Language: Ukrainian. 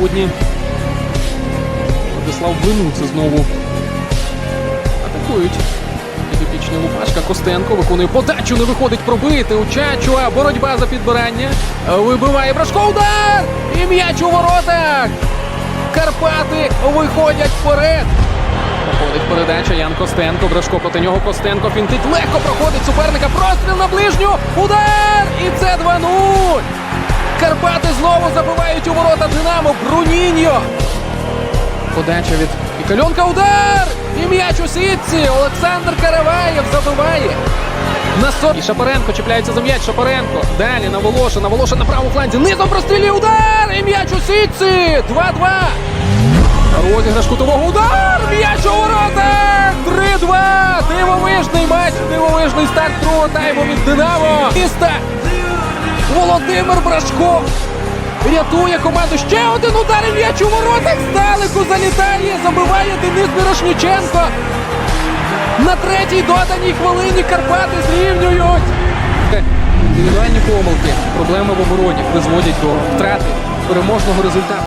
сьогодні Владислав Винуце знову атакують. Підопічний Лупашка Костенко виконує подачу, не виходить пробити. У Чачуа боротьба за підбирання. Вибиває Брашко. Удар! І м'яч у воротах! Карпати виходять вперед. Проходить передача Ян Костенко. Брашко проти нього Костенко фінтить. Легко проходить суперника. Простріл на ближню. Удар! І це 2-0. Карпати знову забивають у ворота Динамо. Бруніньо. Подача від Ікальонка. Удар! І м'яч у сітці. Олександр Караваєв забиває. На со... І Шапаренко чіпляється за м'яч. Шапаренко. Далі на Волошина. Волошин на правому фланзі. Низом прострілює удар! І м'яч у сітці. 2-2. Розіграш кутового удар! М'яч у воротах! 3-2! Дивовижний матч! Дивовижний старт другого тайму від Динамо! Міста! Володимир Брашко рятує команду. Ще один удар і м'яч у воротах здалеку залітає. Забиває Денис Мірошніченко. На третій доданій хвилині Карпати зрівнюють. Індивідуальні помилки, проблеми в обороні призводять до втрати переможного результату.